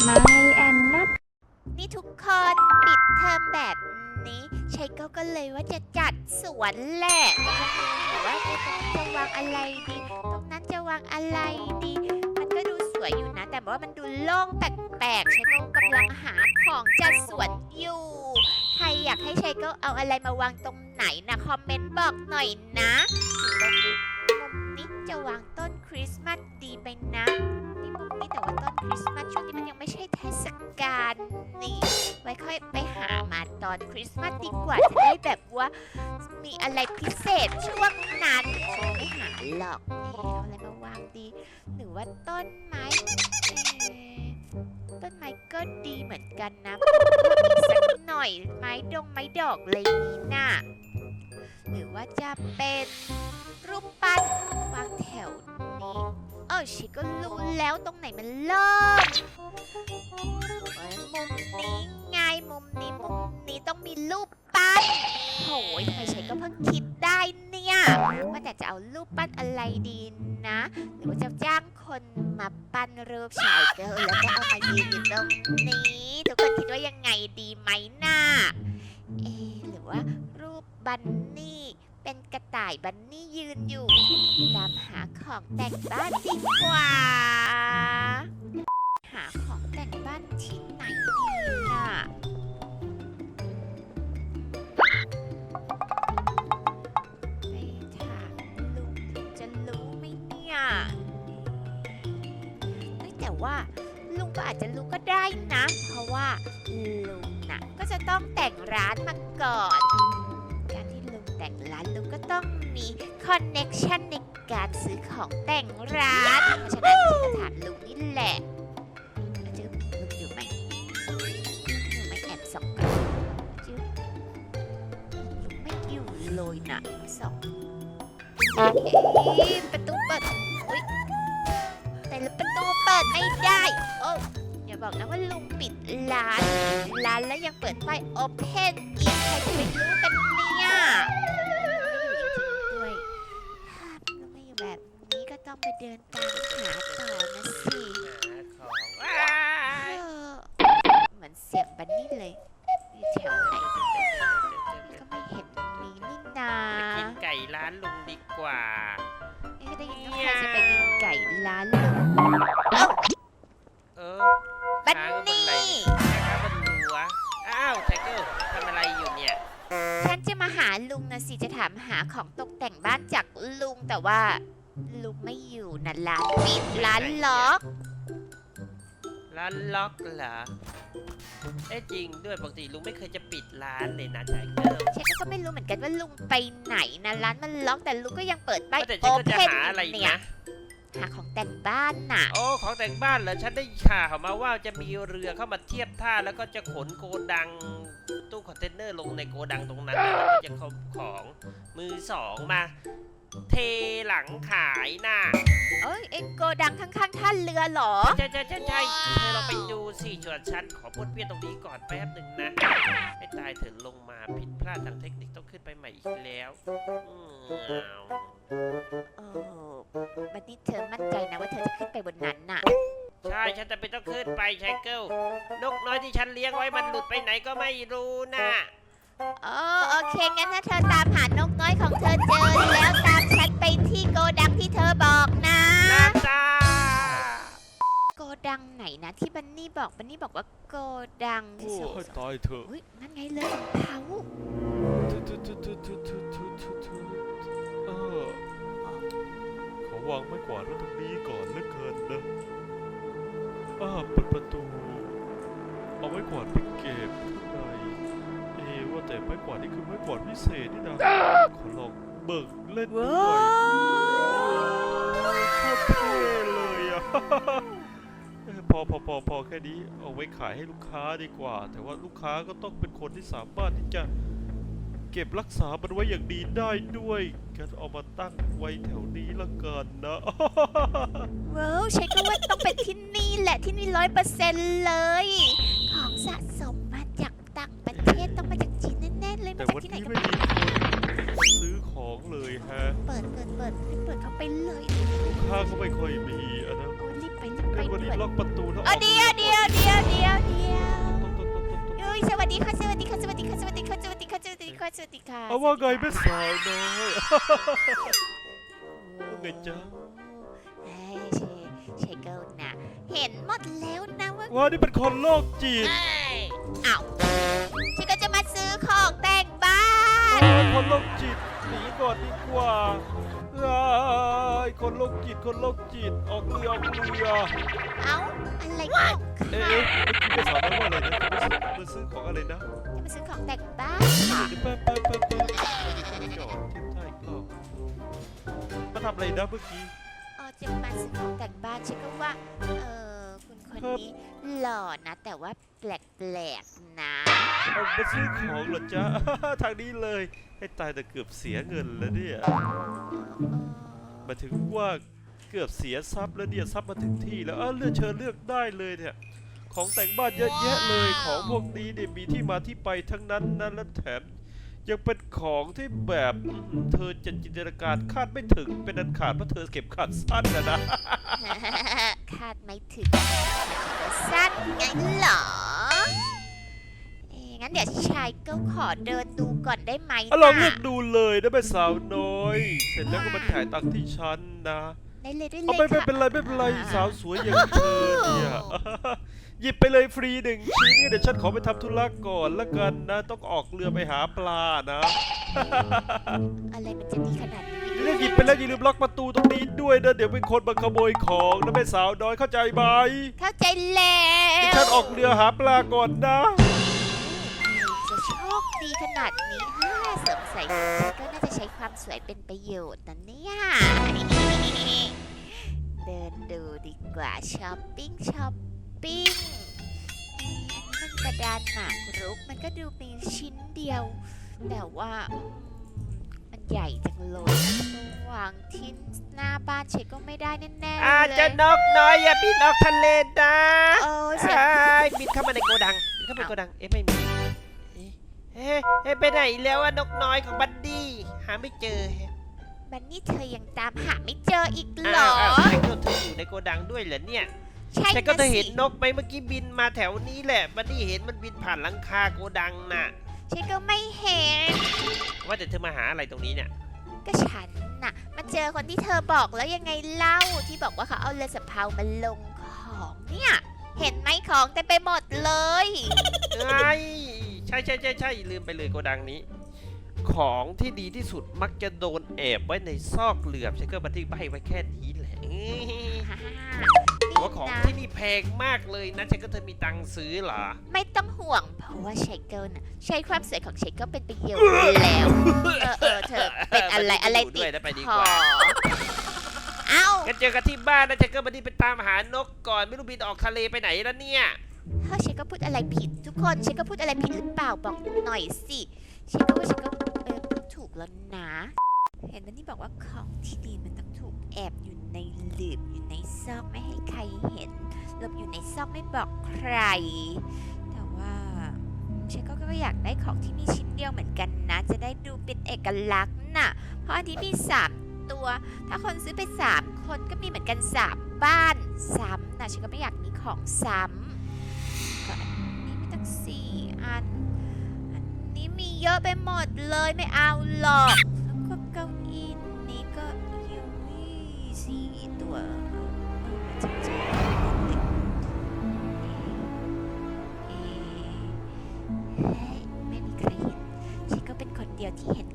ไม่แอนนัทนี่ทุกคนปิดเทอมแบบนี้ชัยก็ก็เลยว่าจะจัดสวนแหละว่าเอ๊ะตรงนี้จะวางอะไรดี ตรงนั้นจะวางอะไรดี มันก็ดูสวยอยู่นะ แต่ว่ามันดูโล่งแปลกๆชัยก็กำลังหาของจัดสวนอยู่ ใครอยากให้ชัยก็เอาอะไรมาวางตรงไหนนะ คอมเมนต์บอกหน่อยนะ อนคริสต์มาสดีกว่าจะได้แบบว่า มีอะไรพิเศษช่วงนั้นฉันไม่หาหรอกนี่เอาอะไรมาวางดีหรือว่าต้นไม้ต้นไม้ก็ดีเหมือนกันนะเพิ่มอีกสักหน่อยไม้ดงไม้ดอกอะไรนี้น่ะหรือว่าจะเป็นรูปปั้นวางแถวนี้ เออชิก็รู้แล้วตรงไหนมันเริ่มมุมนี้ไงมุมนี้มุมนี้ต้องมีรูปปั้นโหยทำไมฉันก็เพิ่งคิดได้เนี่ยว่าแต่จะเอารูปปั้นอะไรดีนะ หรือว่าจะจ้างคนมาปั้นรูปชายเกิลแล้วก็เอามายืนอยู่ตรงนี้ทุกคนคิดว่ายังไงดีไหมน่าเอหรือว่ารูปบันนี่ ต่ายบันนี่ยืนอยู่ ตามหาของแต่งบ้านดีกว่า หาของแต่งบ้านที่ไหนดีน่ะไปถามลุงจะรู้ไหมเนี่ยเฮ้ยแต่ว่าลุงก็อาจจะรู้ก็ได้นะ เพราะว่าลุงน่ะก็จะต้องแต่งร้านมาก่อน แต่งร้านลุงก็ต้องมีคอนเน็กชันในการซื้อของแต่งร้าน เพราะฉะนั้นฉันก็ถามลุงนี่แหละจึ๊บลุงอยู่ไหมอยู่ไหมแอบส่องกันจึ๊บลุงไม่อยู่เลยนะส่องเอ๊ะประตูเปิดอุ้ยแต่ละประตูเปิดไม่ได้ โอ้อย่าบอกนะว่าลุงปิดร้าน ร้านแล้วยังเปิดไฟโอเพนอีกใครจะไปรู้กัน ของตกแต่งบ้านจากลุงแต่ว่า ลุงไม่อยู่นะร้านปิดร้านล็อกร้านล็อกเหรอเอ้จริงด้วยปกติลุงไม่เคยจะปิดร้านเลยนะไทเกิลฉันก็ไม่รู้เหมือนกันว่าลุงไปไหนนะร้านมันล็อกแต่ลุงก็ยังเปิดป้ายแต่โอฉันก็เพจะนหาอะไรเนี่ยนะ หาของแต่งบ้านน่ะ โอ้ ของแต่งบ้านเหรอ ฉันได้ข่าวมาว่าจะมีเรือเข้ามาเทียบท่าแล้วก็จะขนโกดัง ตู้คอนเทนเนอร์ลงในโกดังตรงนั้นนะแล้วก็จะขนของมือสองมา เทหลังขายน่ะเอ้ยเอ็งโกดังข้างๆท่าเรือเหรอ ใช่ใช่ใช่ใช่เธอเราไปดูสิชวนฉันขอพูดเพียนตรงนี้ก่อนแป๊บหนึ่งนะให้ตายเถอะลงมาผิดพลาดทางเทคนิคต้องขึ้นไปใหม่อีกแล้วอืมโอ้บันนี่เธอมั่นใจนะว่าเธอจะขึ้นไปบนนั้นน่ะ ใช่ฉันจะไปต้องขึ้นไปไชเกิลนกน้อยที่ฉันเลี้ยงไว้มันหลุดไปไหนก็ไม่รู้นะโอ้โอเคงั้นถ้าเธอตามหานกน้อยของเธอเจอแล้วตามฉันไปที่โกดังที่เธอบอกนะน้าโกดังไหนนะที่บันนี่บอกบันนี่บอกว่าโกดังโอ้ตายเถอะนั่นไงเลยของเท้าเขาวางไม่กว่าดไว้ตรงนี้ก่อนนะเวกัน นะอ่าเปิดประตู เอาไม้กวาดไปเก็บข้างในเอะว่าแต่ไม้กวาดนี่คือไม้กวาดพิเศษนี่นะขอลองเบิกเล่นด้วยโอ้ยโคตรเท่เลยอะเอ้ยพอพอพอพอแค่นี้เอาไว้ขายให้ลูกค้าดีกว่า แต่ว่าลูกค้าก็ต้องเป็นคนที่สามารถที่จะเก็บรักษามันไว้อย่างดีได้ด้วยกันเอามาตั้งไว้แถวนี้ละกันนะว้าวใช้ก็ว่าต้องเป็นที่นี่แห ละที่มีร้อยเปอร์เซ็นต์เลย ของสะสมมาจากต่างประเทศต้องมาจากจีนแน่ๆเลยมาจากที่ไหนกันไม่บ้างซื้อของเลยฮะเปิดเปิดเปิดเปิดเข้าไปเลยลูกค้าก็ไม่ค่อยมีอะนะโอ้รีบไปรีบไปก็วันนี้ล็อกประตูแล้วอออเดียวเดียวเดียวเดียวเดียวเฮ้ยสวัสดีค่ะสวัสดีค่ะสวัสดีค่ะสวัสดีค่ะสวัสดีค่ะสวัสดีค่ะสวัสดีค่ะเอาว่าไงแม่สาวน้อย ว่าไงจ๊ะ เห็นหมดแล้วนะว่าว่านี่เป็นคนโรคจิตอ้าวฉันก็จะมาซื้อของแต่งบ้านโอ้ยคนโรคจิตหนีก่อนดีกว่าเอ้ยคนโรคจิตคนโรคจิตออกเรือออกเรือเอ้า อะไรของเอ๊ะเอ๊ะเมื่อกี้แม่สาวน้อยว่าอะไรนะจะมาซื้อของอะไรนะจะมาซื้อของแต่งบ้านค่ะเดี๋ยวแป๊บแป๊บแป๊บแป๊บจอดเทียบท่าอีกรอบมาทำอะไรนะเมื่อกี้ เออจะมาซื้อของแต่งบ้านฉันก็ว่า เออ คุณคนครับนี้หล่อนะ แต่ว่าแปลกๆนะเอามาซื้อของเหรอจ๊ะ ทางนี้เลย ให้ตายแต่เกือบเสียเงินแล้วเนี่ยเออหมายถึงว่าเกือบเสียทรัพย์แล้วเนี่ยทรัพย์มาถึงที่แล้วเออเลือกเชิญเลือกได้เลยเนี่ยของแต่งบ้านเยอะแยะเลยของพวกนี้เนี่ยมีที่มาที่ไปทั้งนั้นนะและแถม ยังเป็นของที่แบบอื้อหือเธอจะจินตนาการคาดไม่ถึงเป็นอันขาดเพราะเธอเก็บขาดสั้นนะนะ คาดไม่ถึงสั้นไงเหรอเอ๊ะงั้นเดี๋ยวชายก็ขอเดินดูก่อนได้ไหมเอาลองเลืนะอกดูเลยนะแม่สาวน้อย เสร็จแล้วก็มาถ่ายตังค์ที่ฉันนะ ได้เลยได้เลเอายไม่ไม่ค่ะเป็นไรไม่เป็นไรสาวสวยอย่างเธอเนี่ย หยิบไปเลยฟรีหนึ่งชิ้นเดี๋ยวฉันขอไปทำธุระก่อนละกันนะ ต้องออกเรือไปหาปลานะอะไรมันจะดีขนาดนี้เรื่องหยิบไปแล้วอย่าลืมล็อกประตูตรงนี้ด้วยนะเดี๋ยวเป็นคนมาขโมยของนะแม่สาวน้อยเข้าใจไหมเข้าใจแล้วเดี๋ยวฉันออกเรือหาปลาก่อนนะ จะโชคดีขนาดนี้ฮ่าเสริมใส่ก็น่าจะใช้ความสวยเป็นประโยชน์นะเนี่ย เดินดูดีกว่าช้อปปิ้งช้อปปิ้งมันกระดานหมากรุกมันก็ดูมีชิ้นเดียว แต่ว่าอืมมันใหญ่จังเลยวางที่หน้าบ้านเชคก็ไม่ได้แน่ๆอาจเลจะยนกน้อยอย่าบินออกทะเลนะโอ้เสียงอ้ายบินเข้ามาในโกดังบินเข้ามาในโกดังเอ๊ะไม่มีเอ๊ะเอ๊ะไปไหนแล้วอะนกน้อยของบัดดี้หาไม่เจอแฮะ บันนี่เธอยังตามหาไม่เจออีกเหรอ้าอวอ้าวไอ้ตัวเธออยู่ในโกดังด้วยเหรอเนี่ยใช่แต่ก็นะเธอเห็นสินกไหมเมื่อกี้บินมาแถวนี้แหละบัดดี้เห็นมันบินผ่านหลังคาโกดังน่ะ ฉันก็ไม่เห็น ว่าแต่เธอมาหาอะไรตรงนี้เนี่ย ก็ฉันน่ะ มาเจอคนที่เธอบอกแล้วยังไงเล่าที่บอกว่าเขาเอาเรือสำเภามาลงของเนี่ย เห็นไหมของเต็มไปหมดเลยไอ้ใช่ใช่ใช่ใช่ลืมไปเลยโกดังนี้ ของที่ดีที่สุดมักจะโดนแอบไว้ในซอกเหลือบฉันก็บันทึกใบไว้แค่นี้แหละอื้อนี่ว่าของนะที่นี่แพงมากเลยนะฉันก็เธอมีตังค์ซื้อเหรอ ไม่ต้องห่วง เพราะว่าเชเกิลน่ะใช้ความสวยของเชเกิลเป็นประโยชน์แล้ว เออเออเธอเป็นอะไรไปดูอะไรด้วยติดนะไปดีคกอว่าเอ้ากันเจอกันที่บ้านนะฉันก็บันทึกไปตามหานกก่อนไม่รู้บินออกทะเลไปไหนแล้วเนี่ยเฮ้ยเชก็พูดอะไรผิดทุกคนเชก็พูดอะไรผิดหรือเปล่าบอกหน่อยสิเชก็ว่าเชก็เออพูดถูก แล้วนะ เห็นแล้วนี่บอกว่าของที่ดีมันต้องถูกแอบอยู่ในหลืบอยู่ในซอกไม่ให้ใครเห็นหลบอยู่ในซอกไม่บอกใคร แต่ว่าเชก็ก็อยากได้ของที่มีชิ้นเดียวเหมือนกันนะ จะได้ดูเป็นเอกลักษณ์น่ะ เพราะอันนี้มีสามตัว ถ้าคนซื้อไปสามคนก็มีเหมือนกันสามบ้านซ้ำนะฉันก็ไม่อยากมีของซ้ำก็อันนี้มีตั้งสี่อัน เยอะไปหมดเลยไม่เอาหรอกแล้วก็เก้าอี้นี้ก็ยูวี่สี่ตัวเออจริงๆเอ๊ะเฮ้ยไม่มีใครเห็นฉันก็เป็นคนเดียวที่เห็น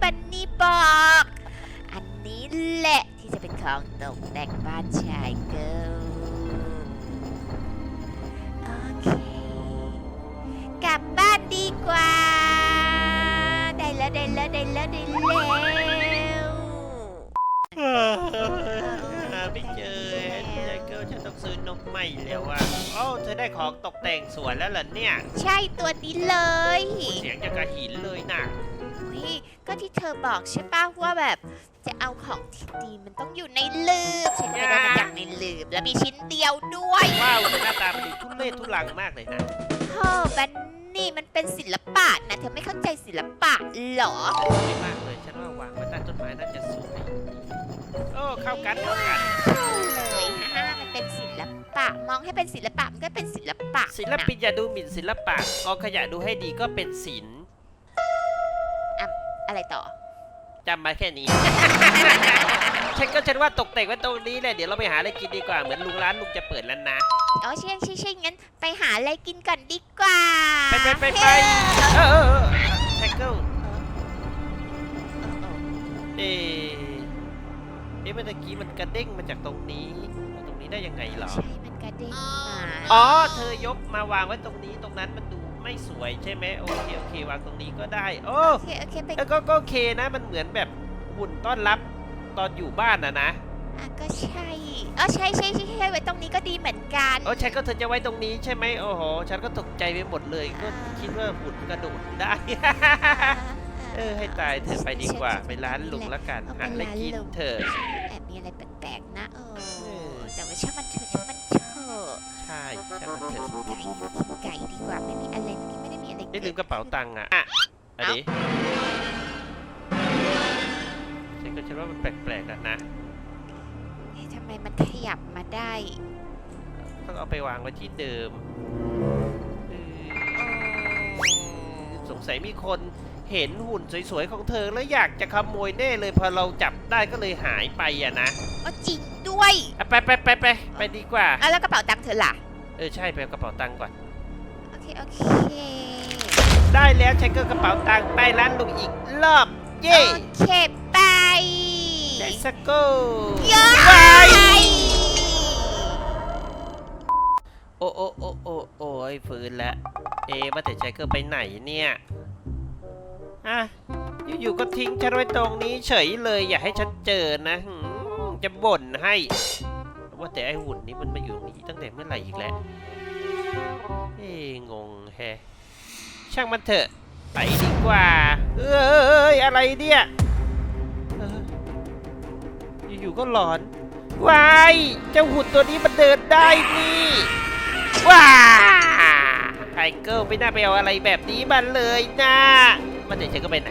่บันนี่บอก อันนี้แหละที่จะเป็นของตกแต่งบ้านชายเกิลโอเค กลับบ้านดีกว่า ได้แล้วได้แล้วได้แล้วได้แล้วหาไม่เจอใจเกิลฉันต้องซื้อนกใหม่แล้วอะโอ้เธอได้ของตกแต่งสวนแล้วเหรอเนี่ย ใช่ตัวนี้เลย เสียงจะกระหินเลยนะอุ๊ยก็ ที่เธอบอกใช่ป่ะว่าแบบ จะเอาของที่ดีมันต้องอยู่ในลืบฉันก็ได้มาจากในลืบแล้วมีชิ้นเดียวด้วยว้าวแต่หน้าตามันดูทุเรศทุลังมากเลยนะธอบันนี่มันเป็นศิลปะนะเธอไม่เข้าใจศิลปะเหรอไม่มากเลยฉันว่าวางไว้ใต้ต้นไม้น่าจะสวยโอ้เข้ากันเข้ากันเลยฮ่ามันเป็นศิลปะมองให้เป็นศิลปะมันก็เป็นศิลปะศิลปินอย่าดูหมิ่นศิลปะกองขยะดูให้ดีก็เป็นศิลป์ อะไรต่อจำมาแค่นี้ ฉันก็ฉันว่าตกแต่งไว้ตรงนี้แหละเดี๋ยวเราไปหาอะไรกินดีกว่าเหมือนลุงร้านลุงจะเปิดแล้วนะ อ๋อใช่ใช่ใช่งั้นไปหาอะไรกินก่อนดีกว่าไปไปไปไปเฮ้ยเออเออเออแท็กเกิลเออเออเอ๊ะเอ๊ะเมื่อกี้มันกระเด้งมาจากตรงนี้มาตรงนี้ได้ยังไงเหรอ ใช่มันกระเด้งมา อ๋อ เธอยกมาวางไว้ตรงนี้ตรงนั้นมันดู ไม่สวยใช่ไหมโอเคโอเควางตรงนี้ก็ได้ โอ้โอเคโอเคไปแล้วก็ก็โอเคนะ มันเหมือนแบบหุ่นต้อนรับตอนอยู่บ้านนะนะอะก็ใช่อ๋อใช่ใช่ใช่ใช่ไว้ตรงนี้ก็ดีเหมือนกันโอ้ฉันก็เธอจะไว้ตรงนี้ใช่ไหมโอ้โหฉันก็ตกใจไปหมดเลย ก็คิดว่าหุ่นกระโดดได้ เออให้ตายเธอไปดีกว่าไปร้านลุงละกันหาอะไรกินเถอะ ช่ช่างมันเถอะไก่กินไก่ดีกว่าไม่มีอะไรนี่ไม่ได้มีอะไรได้ลืมกระเป๋าตังค์อะอะอันนี้ฉันก็คิดว่ามันแปลกๆอะนะเอ๊ะทำไมมันขยับมาได้ต้องเอาไปวางไว้ที่เดิมเออสงสัยมีคนเห็นหุ่นสวยๆของเธอแล้วอยากจะขโมยแน่เลยพอเราจับได้ก็เลยหายไปอะนะอ๋อจริงด้วยอะไปไปไปไปไปดีกว่าอะแล้วกระเป๋าตังค์เธอล่ะเออใช่ไปเอากระเป๋าตังค์ก่อน โอเค โอเค ได้แล้วใช้ก็กระเป๋าตังค์ไปร้านลุงอีกรอบเย้โอเคไปไดสโก้เย้ยโอ้โอ้โอ้โอ้โอ้ยฟื้นแล้วเอะว่าแต่ใจเกอร์ไปไหนเนี่ยอะอยู่ๆก็ทิ้งฉันไว้ตรงนี้เฉยเลยอย่าให้ฉันเจอนะหืมจะบ่นให้ ว่าแต่ไอหุ่นนี้มันมาอยู่ตรงนี้ตั้งแต่เมื่อไหร่อีกแล้วเอ้งงแฮช่างมันเถอะ ไปดีกว่า เอ้ยอะไรเนี่ยอยู่ๆก็หลอนวายเจ้าหุ่นตัวนี้มันเดินได้นี่ว้าไทเกิลไม่น่าไปเอาอะไรแบบนี้มาเลยนะ มันเดี๋ยวฉันก็ไปไหน